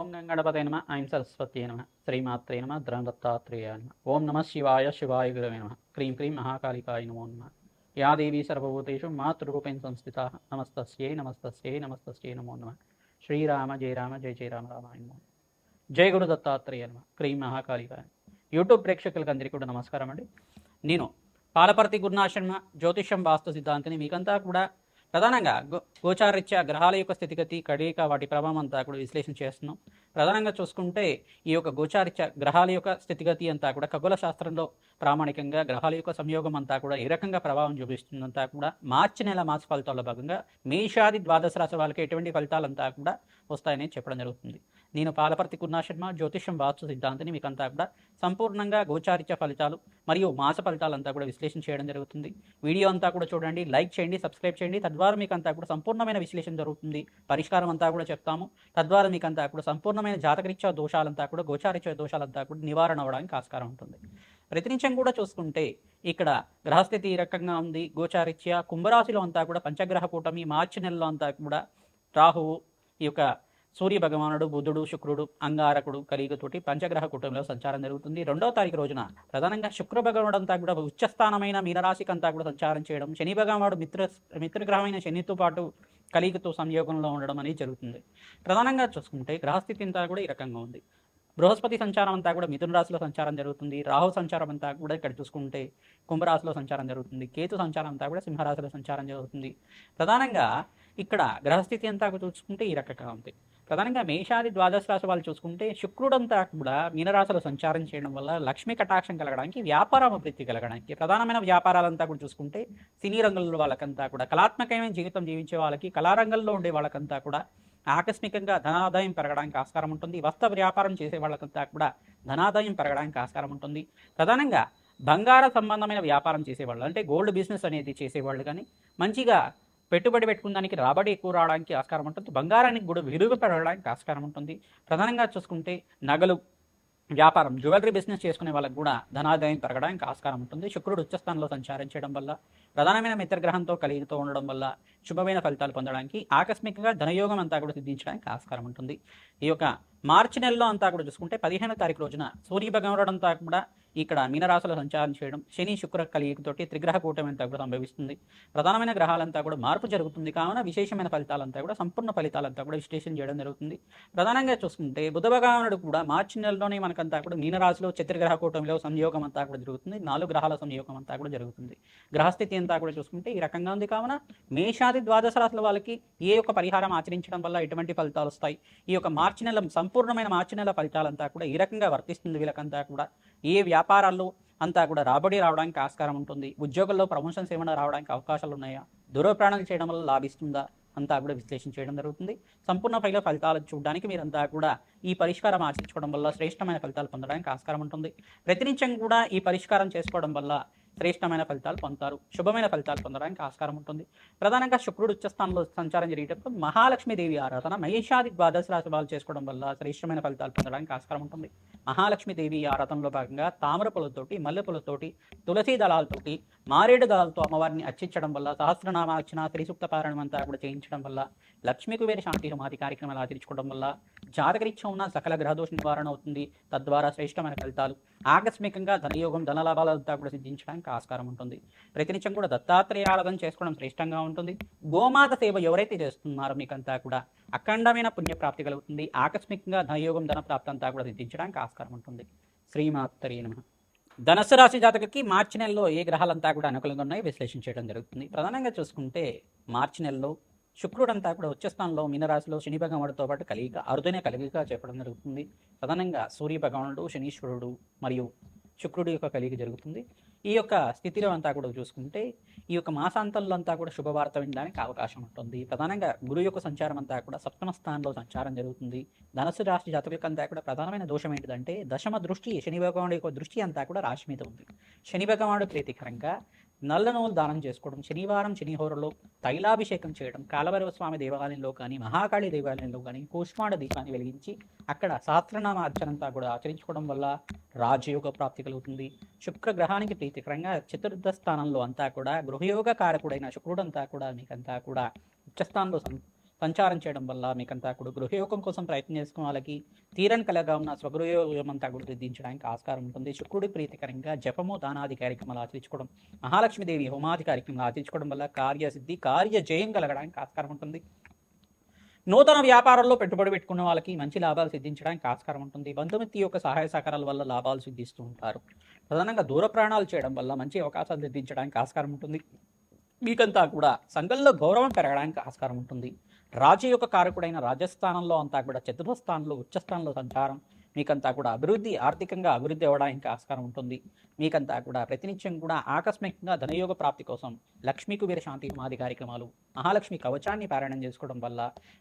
ఓం గంగణపతే నమ ఐం సరస్వతి నమ శ్రీమాత్రే నమ ద్రందత్తాత్రేయ నమ. ఓం నమ శివాయ శివాయ గురవే నమ. క్రీం క్రీం మహాకాళికాయ నమో నమ. యా దేవీ సర్వభూతేషు మాతృరూపేణ సంస్థిత. నమస్తస్యై నమస్తస్యై నమస్తస్యై నమో నమ. శ్రీరామ జయ రామ జయ జయ రామ రామాయ నమో జయ గురు దత్తాత్రేయ నమ. క్రీం మహాకాళికాయ. యూట్యూబ్ ప్రేక్షకులకు అందరికీ కూడా నమస్కారం అండి. నేను పాలపర్తి గురునాశ్రమ జ్యోతిషం వాస్తు సిద్ధాంతిని మీకంతా కూడా ప్రధానంగా గో గోచారీత్యా గ్రహాల యొక్క స్థితిగతి కడియక వాటి ప్రభావం అంతా కూడా విశ్లేషణ చేస్తున్నాం. ప్రధానంగా చూసుకుంటే ఈ యొక్క గోచారిత్య గ్రహాల యొక్క స్థితిగతి అంతా కూడా ఖగోళ శాస్త్రంలో ప్రామాణికంగా గ్రహాల యొక్క సంయోగం అంతా కూడా ఏ రకంగా ప్రభావం చూపిస్తుందంతా కూడా మార్చి నెల మాస ఫలితాల్లో భాగంగా మేషాది ద్వాదశ రాశి వాళ్ళకి ఎటువంటి ఫలితాలంతా కూడా వస్తాయని చెప్పడం జరుగుతుంది. నేను పాలపర్తి కుర్ణాశర్మ జ్యోతిషం వాస్తు సిద్ధాంతిని మీకంతా కూడా సంపూర్ణంగా గోచారిత్య ఫలితాలు మరియు మాస ఫలితాలంతా కూడా విశ్లేషణ చేయడం జరుగుతుంది. వీడియో అంతా కూడా చూడండి లైక్ చేయండి సబ్స్క్రైబ్ చేయండి. తద్వారా మీకు అంతా కూడా సంపూర్ణమైన విశ్లేషణ జరుగుతుంది. పరిష్కారం అంతా కూడా చెప్తాము. తద్వారా మీకు అంతా కూడా సంపూర్ణమైన జాతకరీత్యా దోషాలంతా కూడా గోచారిత్య దోషాలంతా కూడా నివారణ అవ్వడానికి ఆస్కారం ఉంటుంది. ప్రతినిత్యం కూడా చూసుకుంటే ఇక్కడ గ్రహస్థితి ఈ రకంగా ఉంది. గోచారిత్య కుంభరాశిలో అంతా కూడా పంచగ్రహ కూటమి మార్చి నెలలో అంతా కూడా రాహువు ఈ యొక్క సూర్య భగవానుడు బుధుడు శుక్రుడు అంగారకుడు కలిగుతోటి పంచగ్రహ కుటుంబంలో సంచారం జరుగుతుంది. రెండవ తారీఖు రోజున ప్రధానంగా శుక్ర భగవానుడు అంతా కూడా ఉచ్చస్థానమైన మీనరాశికి అంతా కూడా సంచారం చేయడం శని భగవానుడు మిత్ర మిత్రగ్రహమైన శనితో పాటు కలిగుతో సంయోగంలో ఉండడం అనేది జరుగుతుంది. ప్రధానంగా చూసుకుంటే గ్రహస్థితి అంతా కూడా ఈ రకంగా ఉంది. బృహస్పతి సంచారం అంతా కూడా మిథున రాశిలో సంచారం జరుగుతుంది. రాహు సంచారం అంతా కూడా ఇక్కడ చూసుకుంటే కుంభరాశిలో సంచారం జరుగుతుంది. కేతు సంచారం అంతా కూడా సింహరాశిలో సంచారం జరుగుతుంది. ప్రధానంగా ఇక్కడ గ్రహస్థితి అంతా కూడా చూసుకుంటే ఈ రకంగా ఉంది. ప్రధానంగా మేషాది ద్వాదశ రాశి వాళ్ళు చూసుకుంటే శుక్రుడంతా కూడా మీనరాశిలో సంచారం చేయడం వల్ల లక్ష్మీ కటాక్షం కలగడానికి వ్యాపార అభివృద్ధి కలగడానికి ప్రధానమైన వ్యాపారాలంతా కూడా చూసుకుంటే సినీ రంగంలో వాళ్ళకంతా కూడా కళాత్మకమైన జీవితం జీవించే వాళ్ళకి కళారంగంలో ఉండే వాళ్ళకంతా కూడా ఆకస్మికంగా ధనాదాయం పెరగడానికి ఆస్కారం ఉంటుంది. వస్త్ర వ్యాపారం చేసే వాళ్ళకంతా కూడా ధనాదాయం పెరగడానికి ఆస్కారం ఉంటుంది. ప్రధానంగా బంగార సంబంధమైన వ్యాపారం చేసేవాళ్ళు అంటే గోల్డ్ బిజినెస్ అనేది చేసేవాళ్ళు కానీ మంచిగా పెట్టుబడి పెట్టుకున్న దానికి రాబడి ఎక్కువ రావడానికి ఆస్కారం ఉంటుంది. బంగారానికి కూడా విలువ పెరగడానికి ఆస్కారం ఉంటుంది. ప్రధానంగా చూసుకుంటే నగలు వ్యాపారం జ్యువెలరీ బిజినెస్ చేసుకునే వాళ్ళకి కూడా ధనాదాయం పెరగడానికి ఆస్కారం ఉంటుంది. శుక్రుడు ఉచ్చస్థానంలో సంచారం చేయడం వల్ల ప్రధానమైన మిత్రగ్రహంతో కలిగితో ఉండడం వల్ల శుభమైన ఫలితాలు పొందడానికి ఆకస్మికంగా ధనయోగం అంతా కూడా సిద్ధించడానికి ఆస్కారం ఉంటుంది. ఈ యొక్క మార్చి నెలలో అంతా కూడా చూసుకుంటే పదిహేనో తారీఖు రోజున సూర్య అంతా కూడా ఇక్కడ మీనరాశిలో సంచారం చేయడం శని శుక్ర కలియుగతోటి త్రిగ్రహ కూటమి అంతా కూడా సంభవిస్తుంది. ప్రధానమైన గ్రహాలంతా కూడా మార్పు జరుగుతుంది. కావున విశేషమైన ఫలితాలంతా కూడా సంపూర్ణ ఫలితాలంతా కూడా విశ్లేషణ చేయడం జరుగుతుంది. ప్రధానంగా చూసుకుంటే బుధ భగవానుడు కూడా మార్చి నెలలోనే మనకంతా కూడా మీనరాశిలో చతుర్గ్రహ కూటమిలో సంయోగం అంతా కూడా జరుగుతుంది. నాలుగు గ్రహాల సంయోగం అంతా కూడా జరుగుతుంది. గ్రహస్థితి అంతా కూడా చూసుకుంటే ఈ రకంగా ఉంది. కావున మేషాది ద్వాదశ రాశుల వాళ్ళకి ఏ యొక్క పరిహారం ఆచరించడం వల్ల ఎటువంటి ఫలితాలు వస్తాయి? ఈ యొక్క మార్చి నెల సంపూర్ణమైన మార్చి నెల ఫలితాలంతా కూడా ఈ రకంగా వర్తిస్తుంది వీళ్ళకంతా కూడా. ఏ వ్యాపారాల్లో అంతా కూడా రాబడి రావడానికి ఆస్కారం ఉంటుంది? ఉద్యోగంలో ప్రమోషన్స్ ఏమైనా రావడానికి అవకాశాలు ఉన్నాయా? దూరప్రయాణాలు చేయడం వల్ల లాభిస్తుందా? అంతా కూడా విశ్లేషణ చేయడం జరుగుతుంది. సంపూర్ణ ఫైల ఫలితాలు చూడడానికి మీరంతా కూడా ఈ పరిష్కారం ఆచరించుకోవడం వల్ల శ్రేష్టమైన ఫలితాలు పొందడానికి ఆస్కారం ఉంటుంది. ప్రతినిత్యం కూడా ఈ పరిష్కారం చేసుకోవడం వల్ల శ్రేష్టమైన ఫలితాలు పొందుతారు. శుభమైన ఫలితాలు పొందడానికి ఆస్కారం ఉంటుంది. ప్రధానంగా శుక్రుడు ఉచ్చస్థానంలో సంచారం జరిగేటప్పుడు మహాలక్ష్మీదేవి ఆరాధన మహేషాది ద్వాదశ రాశి వాళ్ళు చేసుకోవడం వల్ల శ్రేష్టమైన ఫలితాలు పొందడానికి ఆస్కారం ఉంటుంది. మహాలక్ష్మీదేవి ఆరాధనలో భాగంగా తామర పూలతోటి మల్లె పూలతోటి తులసి దళాలతోటి మారేడు దళాలతో అమ్మవారిని అర్చించడం వల్ల సహస్రనామ అర్చన త్రిసూక్త పారాయణం అంతా కూడా చేయించడం వల్ల లక్ష్మీ కుబేర శాంతి హోమాది కార్యక్రమాలు ఆచరించుకోవడం వల్ల జాతకరీత్యం ఉన్న సకల గ్రహదోష నివారణ అవుతుంది. తద్వారా శ్రేష్టమైన ఫలితాలు ఆకస్మికంగా ధనయోగం ధనలాభాలంతా కూడా సిద్ధించడానికి ఆస్కారం ఉంటుంది. ప్రతినిత్యం కూడా దత్తాత్రేయ ఆరాధన చేసుకోవడం శ్రేష్టంగా ఉంటుంది. గోమాత సేవ ఎవరైతే చేస్తున్నారో మీకంతా కూడా అఖండమైన పుణ్యప్రాప్తి కలుగుతుంది. ఆకస్మికంగా ధనయోగం ధన ప్రాప్తి అంతా కూడా సిద్ధించడానికి ఆస్కారం ఉంటుంది. శ్రీమాత్తరే నమ. ధనస్సు రాశి జాతకులకి మార్చి నెలలో ఏ గ్రహాలంతా కూడా అనుకూలంగా ఉన్నాయి విశ్లేషణ చేయడం జరుగుతుంది. ప్రధానంగా చూసుకుంటే మార్చి నెలలో శుక్రుడంతా కూడా ఉచ్చస్థానంలో మీనరాశిలో శని భగవానుడితో పాటు కలిగిక అరుదైన కలిగిక చెప్పడం జరుగుతుంది. ప్రధానంగా సూర్య భగవానుడు శనీశ్వరుడు మరియు శుక్రుడి యొక్క కలిగి జరుగుతుంది. ఈ యొక్క స్థితిలో అంతా కూడా చూసుకుంటే ఈ యొక్క మాసాంతంలో అంతా కూడా శుభవార్త వినడానికి అవకాశం ఉంటుంది. ప్రధానంగా గురు యొక్క సంచారం అంతా కూడా సప్తమ స్థానంలో సంచారం జరుగుతుంది. ధనస్సు రాశి జాతకులకు అంతా కూడా ప్రధానమైన దోషం ఏంటిదంటే దశమ దృష్టి శని భగవానుడి యొక్క దృష్టి అంతా కూడా రాశి మీద ఉంది. శని భగవానుడు ప్రీతికరంగా నల్ల నూలు దానం చేసుకోవడం శనివారం శనిహోరలో తైలాభిషేకం చేయడం కాలభైరవ స్వామి దేవాలయంలో కానీ మహాకాళి దేవాలయంలో కానీ కూష్మాండ దీపాన్ని వెలిగించి అక్కడ సహస్రనామ అర్చనంతా కూడా ఆచరించుకోవడం వల్ల రాజయోగ ప్రాప్తి కలుగుతుంది. శుక్ర గ్రహానికి ప్రీతికరంగా చతుర్థ స్థానంలో అంతా కూడా గృహయోగ కారకుడైన శుక్రుడంతా కూడా మీకంతా కూడా ఉచ్చస్థానంలో సంచారం చేయడం వల్ల మీకంతా కూడా గృహయోగం కోసం ప్రయత్నం చేసుకున్న వాళ్ళకి తీరని కలగా ఉన్న స్వగృహయోగం అంతా కూడా సిద్ధించడానికి ఆస్కారం ఉంటుంది. శుక్రుడి ప్రీతికరంగా జపము దానాది కార్యక్రమాలు ఆచరించుకోవడం మహాలక్ష్మీదేవి హోమాది కార్యక్రమాలు ఆచరించుకోవడం వల్ల కార్యసిద్ధి కార్య జయం కలగడానికి ఆస్కారం ఉంటుంది. నూతన వ్యాపారంలో పెట్టుబడి పెట్టుకున్న వాళ్ళకి మంచి లాభాలు సిద్ధించడానికి ఆస్కారం ఉంటుంది. బంధుమిత్తి యొక్క సహాయ సహకారాల వల్ల లాభాలు సిద్ధిస్తూ ఉంటారు. ప్రధానంగా దూర ప్రయాణాలు చేయడం వల్ల మంచి అవకాశాలు సిద్ధించడానికి ఆస్కారం ఉంటుంది. మీకంతా కూడా సంఘంలో గౌరవం పెరగడానికి ఆస్కారం ఉంటుంది. రాజు యొక్క కారకుడైన రాజస్థానంలో అంతా కూడా చతుర్థ స్థానంలో ఉచ్చ స్థానంలో సంచారం. మీకంతా కూడా అభివృద్ధి ఆర్థికంగా అభివృద్ధి అవ్వడానికి ఆస్కారం ఉంటుంది. మీకంతా కూడా ప్రతినిత్యం కూడా ఆకస్మికంగా ధనయోగ ప్రాప్తి కోసం లక్ష్మీ వీర శాంతి సమాధి కార్యక్రమాలు మహాలక్ష్మి కవచాన్ని పారాయణం చేసుకోవడం వల్ల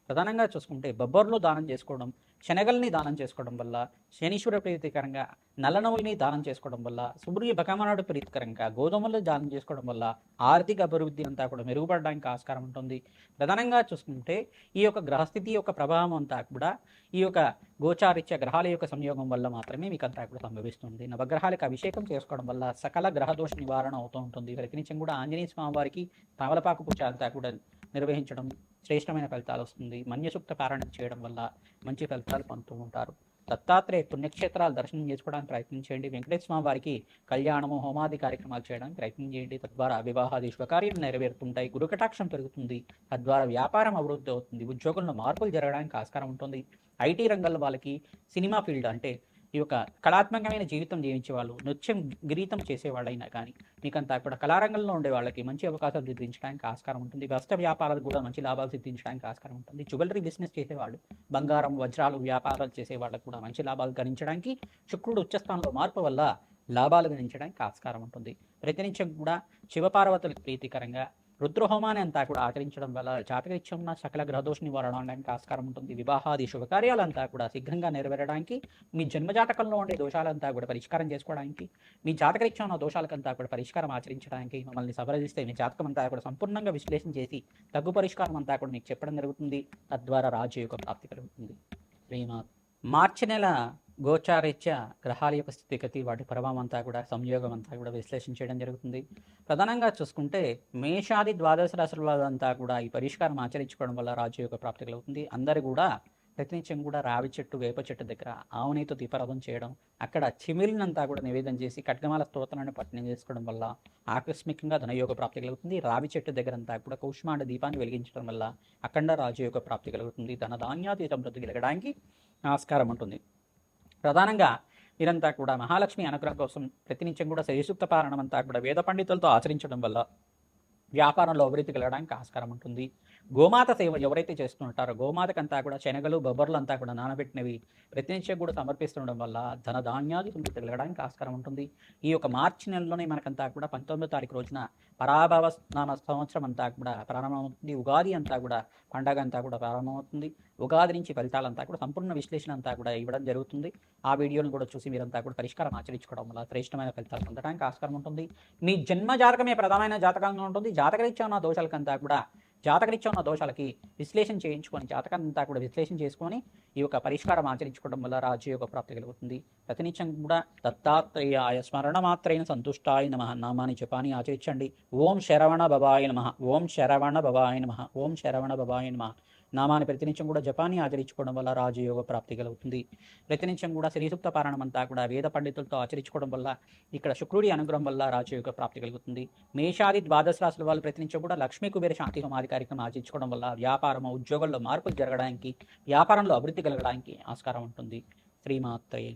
ప్రధానంగా చూసుకుంటే బొబ్బర్లు దానం చేసుకోవడం శనగల్ని దానం చేసుకోవడం వల్ల శనీశ్వర ప్రీతికరంగా నల్లనవుల్ని దానం చేసుకోవడం వల్ల సూర్య బకమనాడు ప్రీతికరంగా గోధుమలు దానం చేసుకోవడం వల్ల ఆర్థిక అభివృద్ధి అంతా కూడా మెరుగుపడడానికి ఆస్కారం ఉంటుంది. ప్రధానంగా చూసుకుంటే ఈ యొక్క గ్రహస్థితి యొక్క ప్రభావం అంతా కూడా ఈ యొక్క గోచారిత్య గ్రహాల యొక్క సంయోగం వల్ల మాత్రమే మీకు అంతా కూడా సంభవిస్తుంది. నవగ్రహాలకు అభిషేకం చేసుకోవడం వల్ల సకల గ్రహదోష నివారణ అవుతూ ఉంటుంది. ప్రతినిత్యం కూడా ఆంజనేయ స్వామి వారికి తమలపాకు పూజ అంతా కూడా నిర్వహించడం శ్రేష్టమైన ఫలితాలు వస్తుంది. మన్యసూక్త పారాయణం చేయడం వల్ల మంచి ఫలితాలు పొందుతూ ఉంటారు. దత్తాత్రేయ పుణ్యక్షేత్రాలు దర్శనం చేసుకోవడానికి ప్రయత్నం చేయండి. వెంకటేశ్వర స్వామి వారికి కళ్యాణము హోమాది కార్యక్రమాలు చేయడానికి ప్రయత్నం చేయండి. తద్వారా వివాహాది శుభకార్యాలు నెరవేరుతుంటాయి. గురుకటాక్షం పెరుగుతుంది. తద్వారా వ్యాపారం అభివృద్ధి అవుతుంది. ఉద్యోగంలో మార్పులు జరగడానికి ఆస్కారం ఉంటుంది. ఐటీ రంగంలో వాళ్ళకి సినిమా ఫీల్డ్ అంటే ఈ యొక్క కళాత్మకమైన జీవితం జీవించే వాళ్ళు నృత్యం గీతం చేసేవాళ్ళైనా కానీ మీకంతా కూడా కళారంగంలో ఉండే వాళ్ళకి మంచి అవకాశాలు సిద్ధించడానికి ఆస్కారం ఉంటుంది. వస్త్ర వ్యాపారాలు కూడా మంచి లాభాలు సిద్ధించడానికి ఆస్కారం ఉంటుంది. జ్యువెలరీ బిజినెస్ చేసేవాళ్ళు బంగారం వజ్రాలు వ్యాపారాలు చేసే వాళ్ళకు కూడా మంచి లాభాలు గణించడానికి శుక్రుడు ఉచ్చస్థానంలో మార్పు వల్ల లాభాలు గణించడానికి ఆస్కారం ఉంటుంది. ప్రతినిత్యం కూడా శివపార్వతులకు ప్రీతికరంగా రుద్రహోమాన్ని అంతా కూడా ఆచరించడం వల్ల జాతకరీత్యం ఉన్న సకల గ్రహదోష నివారణ అవడానికి ఆస్కారం ఉంటుంది. వివాహాది శుభకార్యాలంతా కూడా శీఘ్రంగా నెరవేరడానికి మీ జన్మజాతకంలో ఉండే దోషాలంతా కూడా పరిష్కారం చేసుకోవడానికి మీ జాతకరీత్యం ఉన్న దోషాలకంతా కూడా పరిష్కారం ఆచరించడానికి మమ్మల్ని సవరదిస్తే మీ జాతకం అంతా కూడా సంపూర్ణంగా విశ్లేషణ చేసి తగ్గు పరిష్కారం అంతా కూడా మీకు చెప్పడం జరుగుతుంది. తద్వారా రాజు యొక్క ప్రాప్తి కలుగుతుంది. శ్రీనాథ్ మార్చి నెల గోచారీత్య గ్రహాల యొక్క స్థితిగతి వాటి ప్రభావం అంతా కూడా సంయోగం అంతా కూడా విశ్లేషణ చేయడం జరుగుతుంది. ప్రధానంగా చూసుకుంటే మేషాది ద్వాదశ రాశుల వాళ్ళంతా కూడా ఈ పరిష్కారం ఆచరించుకోవడం వల్ల రాజు యొక్క ప్రాప్తి కలుగుతుంది. అందరూ కూడా ప్రతినిత్యం కూడా రావి చెట్టు వేప చెట్టు దగ్గర ఆవునితో దీపారాధన చేయడం అక్కడ చిమిలినంతా కూడా నివేదన చేసి ఖడ్గమాల స్తోత్రాన్ని పట్టణం చేసుకోవడం వల్ల ఆకస్మికంగా ధనయోగ ప్రాప్తి కలుగుతుంది. రావి చెట్టు దగ్గర అంతా కూడా కౌష్మాండ దీపాన్ని వెలిగించడం వల్ల అఖండ రాజయోగ ప్రాప్తి కలుగుతుంది. ధన ధాన్యాతీత వృద్ధి కలగడానికి ఆస్కారం ఉంటుంది. ప్రధానంగా వీరంతా కూడా మహాలక్ష్మి అనుగ్రహం కోసం ప్రతినిత్యం కూడా శ్రీసూక్త పారణం అంతా కూడా వేద పండితులతో ఆచరించడం వల్ల వ్యాపారంలో అభివృద్ధి కలగడానికి ఆస్కారం ఉంటుంది. గోమాత సేవ ఎవరైతే చేస్తుంటారో గోమాతకంతా కూడా శనగలు బొబ్బర్లు అంతా కూడా నానబెట్టినవి ప్రతినిత్యం కూడా సమర్పిస్తుండడం వల్ల ధన ధాన్యాలు తిరగడానికి ఆస్కారం ఉంటుంది. ఈ యొక్క మార్చి నెలలోనే మనకంతా కూడా పంతొమ్మిదో తారీఖు రోజున పరాభవ నామ సంవత్సరం అంతా కూడా ప్రారంభమవుతుంది. ఉగాది అంతా కూడా పండగ అంతా కూడా ప్రారంభమవుతుంది. ఉగాది నుంచి ఫలితాలంతా కూడా సంపూర్ణ విశ్లేషణ అంతా కూడా ఇవ్వడం జరుగుతుంది. ఆ వీడియోను కూడా చూసి మీరంతా కూడా పరిష్కారం ఆచరించుకోవడం వల్ల శ్రేష్టమైన ఫలితాలు పొందడానికి ఆస్కారం ఉంటుంది. మీ జన్మ జాతకమే ప్రధానమైన జాతకంగా ఉంటుంది. జాతకరీత్యా ఉన్న దోషాలకంతా కూడా జాతకరీత్యా ఉన్న దోషాలకి విశ్లేషణ చేయించుకొని జాతకాన్ని అంతా కూడా విశ్లేషణ చేసుకొని ఈ యొక్క పరిష్కారం ఆచరించుకోవడం వల్ల రాజయోగ ప్రాప్తి కలుగుతుంది. ప్రతినిత్యం కూడా దత్తాత్రేయాయ స్మరణ మాత్రైన సంతుష్టాయ నమ. నామాని జపాని ఆచరించండి. ఓం శరవణ బబాయ నమ. ఓం శరవణ బబాయ నమ. ఓం శరవణ బబాయ నమ. నామాన్ని ప్రతినిత్యం కూడా జపాన్ని ఆచరించుకోవడం వల్ల రాజయోగ ప్రాప్తి కలుగుతుంది. ప్రతినిత్యం కూడా శ్రీసూక్త పారాయణం అంతా కూడా వేద పండితులతో ఆచరించుకోవడం వల్ల ఇక్కడ శుక్రుడి అనుగ్రహం వల్ల రాజయోగ ప్రాప్తి కలుగుతుంది. మేషాది ద్వాదశ రాశుల వాళ్ళు ప్రతినిత్యం కూడా లక్ష్మీ కుబేర శాంతి హోమాది కార్యక్రమం ఆచరించుకోవడం వల్ల వ్యాపారం ఉద్యోగంలో మార్పులు జరగడానికి వ్యాపారంలో అభివృద్ధి కలగడానికి ఆస్కారం ఉంటుంది. శ్రీమాత్రయ